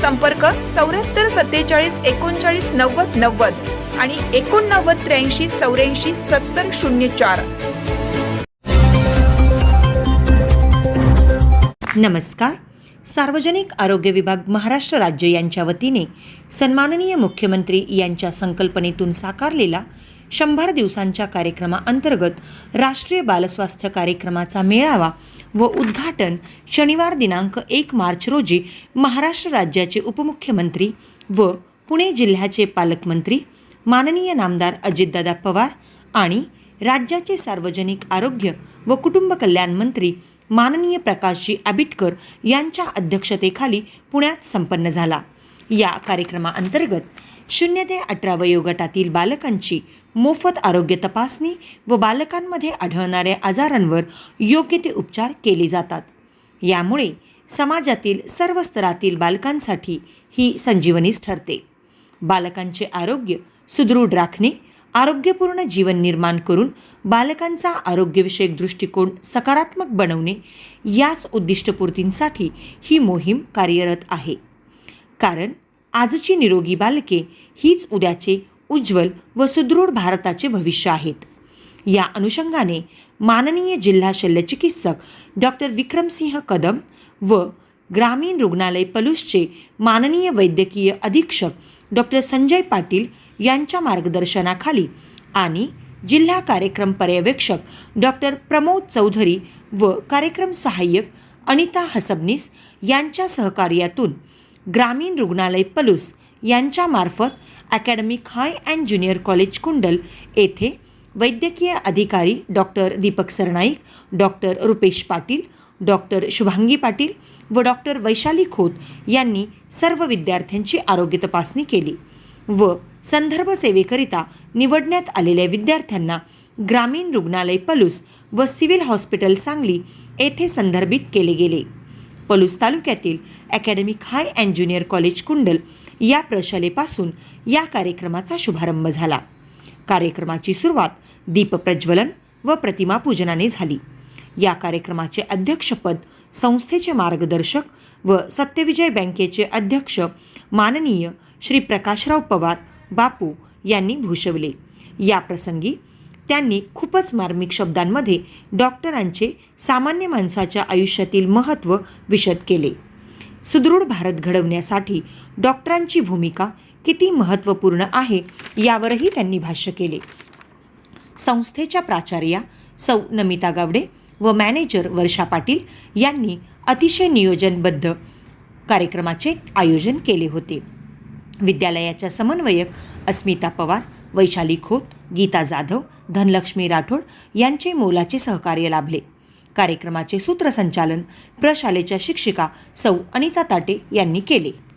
संपर्क चौऱ्याहत्तर सत्तेचाळीस एकोणचाळीस नव्वद नव्वद आणि एकोणनव्वद त्र्याऐंशी चौऱ्याऐंशी सत्तर शून्य चार. नमस्कार. सार्वजनिक आरोग्य विभाग महाराष्ट्र राज्य यांच्या वतीने सन्माननीय मुख्यमंत्री यांच्या संकल्पनेतून साकारलेला शंभर दिवसांच्या कार्यक्रमाअंतर्गत राष्ट्रीय बालस्वास्थ्य कार्यक्रमाचा मेळावा व उद्घाटन शनिवार दिनांक एक मार्च रोजी महाराष्ट्र राज्याचे उपमुख्यमंत्री व पुणे जिल्ह्याचे पालकमंत्री माननीय नामदार अजितदादा पवार आणि राज्याचे सार्वजनिक आरोग्य व कुटुंब कल्याण मंत्री माननीय प्रकाशजी आबिटकर यांच्या अध्यक्षतेखाली पुण्यात संपन्न झाला. या कार्यक्रमाअंतर्गत शून्य ते अठरा वयोगटातील बालकांची मोफत आरोग्य तपासणी व बालकांमध्ये आढळणाऱ्या आजारांवर योग्य ते उपचार केले जातात. यामुळे समाजातील सर्व स्तरातील बालकांसाठी ही संजीवनीच ठरते. बालकांचे आरोग्य सुदृढ राखणे आरोग्यपूर्ण जीवन निर्माण करून बालकांचा आरोग्यविषयक दृष्टिकोन सकारात्मक बनवणे याच उद्दिष्टपूर्तींसाठी ही मोहीम कार्यरत आहे. कारण आजची निरोगी बालके हीच उद्याचे उज्ज्वल व सुदृढ भारताचे भविष्य आहेत. या अनुषंगाने माननीय जिल्हा शल्यचिकित्सक डॉक्टर विक्रमसिंह कदम व ग्रामीण रुग्णालय पलूसचे माननीय वैद्यकीय अधीक्षक डॉक्टर संजय पाटील यांच्या मार्गदर्शनाखाली आणि जिल्हा कार्यक्रम पर्यवेक्षक डॉक्टर प्रमोद चौधरी व कार्यक्रम सहाय्यक अनिता हसबनीस यांच्या सहकार्यातून ग्रामीण रुग्णालय पलूस यांच्यामार्फत academic high and junior college Kundal येथे वैद्यकीय अधिकारी doctor Deepak Sarnaik doctor Rupesh Patil doctor Shubhangi Patil व डॉक्टर वैशाली खोत यांनी सर्व विद्यार्थ्यांची आरोग्य तपासणी केली व संदर्भ सेवेकरिता निवडण्यात आलेल्या विद्यार्थ्यांना ग्रामीण रुग्णालय पलूस व सिव्हिल हॉस्पिटल सांगली येथे संदर्भित केले गेले. पलूस तालुक्यातील academic high and junior college Kundal या प्रशालेपासून या कार्यक्रमाचा शुभारंभ झाला. कार्यक्रमाची सुरुवात दीपप्रज्वलन व प्रतिमा पूजनाने झाली. या कार्यक्रमाचे अध्यक्षपद संस्थेचे मार्गदर्शक व सत्यविजय बँकेचे अध्यक्ष माननीय श्री प्रकाशराव पवार बापू यांनी भूषवले. या प्रसंगी त्यांनी खूपच मार्मिक शब्दांमध्ये डॉक्टरांचे सामान्य माणसाच्या आयुष्यातील महत्त्व विशद केले. सुदृढ भारत घडवण्यासाठी डॉक्टरांची भूमिका किती महत्त्वपूर्ण आहे यावरही त्यांनी भाष्य केले. संस्थेच्या प्राचार्या सौ. नमिता गावडे व मॅनेजर वर्षा पाटील यांनी अतिशय नियोजनबद्ध कार्यक्रमाचे आयोजन केले होते. विद्यालयाच्या समन्वयक अस्मिता पवार वैशाली खोत गीता जाधव धनलक्ष्मी राठोड यांचे मोलाचे सहकार्य लाभले. कार्यक्रमाचे सूत्रसंचालन प्रशालेच्या शिक्षिका सौ अनिता ताटे यांनी केले.